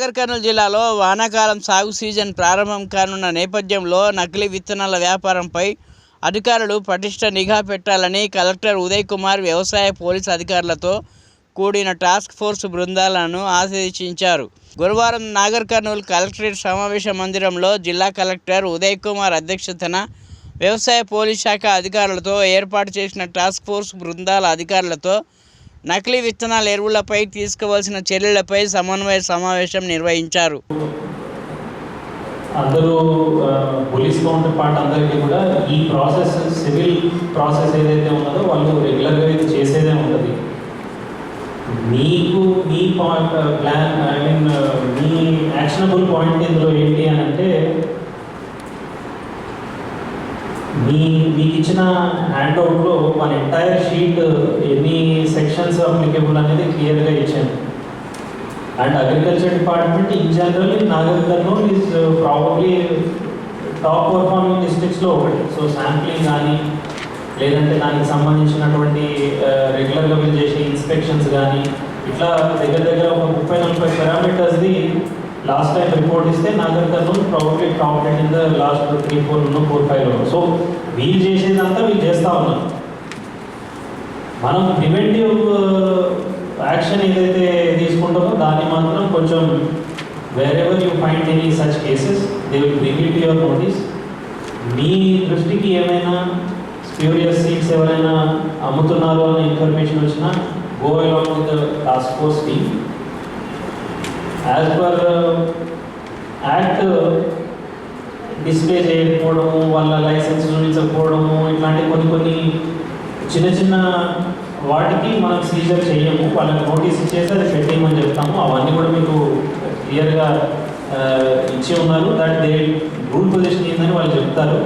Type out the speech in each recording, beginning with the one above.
నాగర్ కర్నూలు జిల్లాలో వానాకాలం సాగు సీజన్ ప్రారంభం కానున్న నేపథ్యంలో నకిలీ విత్తనాల వ్యాపారంపై అధికారులు పటిష్ట నిఘా పెట్టాలని కలెక్టర్ ఉదయ్ కుమార్ వ్యవసాయ పోలీస్ అధికారులతో కూడిన టాస్క్ ఫోర్స్ బృందాలను ఆదేశించారు. గురువారం నాగర్ కర్నూలు కలెక్టరేట్ సమావేశ మందిరంలో జిల్లా కలెక్టర్ ఉదయ్ కుమార్ అధ్యక్షతన వ్యవసాయ పోలీస్ శాఖ అధికారులతో ఏర్పాటు చేసిన టాస్క్ ఫోర్స్ బృందాల అధికారులతో నకిలీ విత్తనాల ఎరువులపై తీసుకోవాల్సిన చర్యలపై సమన్వయ సమావేశం నిర్వహించారు. అందరూ పోలీస్ కౌంటర్ పార్ట్ అందరికీ కూడా ఈ ప్రాసెస్ సివిల్ ప్రాసెస్ ఏదైతే ఉన్నదో వాళ్ళు రెగ్యులర్గా ఇది చేసేదే ఉంటుంది. మీకు మీ పాయింట్ ప్లాన్ ఐ మీన్ మీ యాక్షనబుల్ పాయింట్ ఇందులో ఏంటి అని అంటే మీ మీకు ఇచ్చిన హ్యాండ్అవుట్లో మన ఎంటైర్ షీట్ సెక్షన్స్ అప్లికేబుల్ అనేది క్లియర్గా ఇచ్చాను and agriculture department in general Nagar Kurnool is probably top performing డిస్ట్రిక్ట్స్లో ఒకటి. సో శాంప్లింగ్ కానీ లేదంటే దానికి సంబంధించినటువంటి uh, రెగ్యులర్గా మీరు చేసే ఇన్స్పెక్షన్స్ కానీ ఇట్లా దగ్గర దగ్గర ఒక ముప్పై నలభై పారామీటర్స్ది లాస్ట్ టైం రిపోర్ట్ ఇస్తే Nagar Kurnool probably top ten in the last three four four five so వీళ్ళు చేసేదంతా వీళ్ళు చేస్తూ ఉన్నారు. మనం ప్రివెంటివ్ యాక్షన్ uh, ఏదైతే తీసుకుంటామో దాన్ని మాత్రం కొంచెం ever you find any such cases they will bring it your notice మీ దృష్టికి ఏమైనా స్ప్యూరియస్ సీట్స్ ఎవరైనా అమ్ముతున్నారు అనే ఇన్ఫర్మేషన్ వచ్చినా go along with task force team as per act display చేయకపోవడము వాళ్ళ లైసెన్స్ చూపించకపోవడము ఇట్లాంటి కొన్ని కొన్ని చిన్న చిన్న వాటికి మనం సీజర్ చేయము వాళ్ళకి నోటీస్ ఇచ్చేసి అది పెట్టేయమని చెప్తాము. అవన్నీ కూడా మీకు క్లియర్గా ఇచ్చి ఉన్నారు. దట్ దే రూల్ పొజిషన్ ఏందని వాళ్ళు చెప్తారు.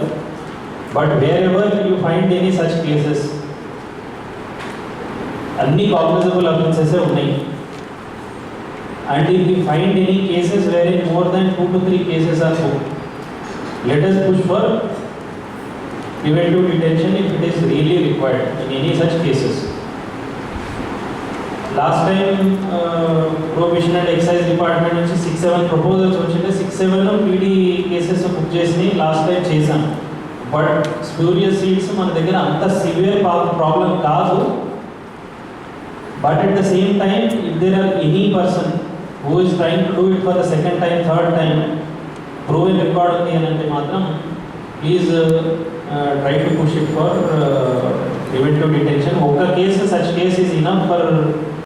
But where ever you find any such cases అన్ని కాగ్నిజబుల్ అఫెన్సెసే ఉన్నాయి. And if you find any cases where in more than two to three cases are let push for given to detention if it is really required in any such cases. Last time prohibition and excise department నుంచి six seven proposals వచ్చింటే six seven PD cases book చేసి last time చేశాం but spurious seats మన దగ్గర అంత severe problem కాదు but at the same time if there are any person who is trying to do it for the second time third time prove record ఉంది అని అంటే మాత్రం please try to push it for preventive detention ఒక్క case such case is enough for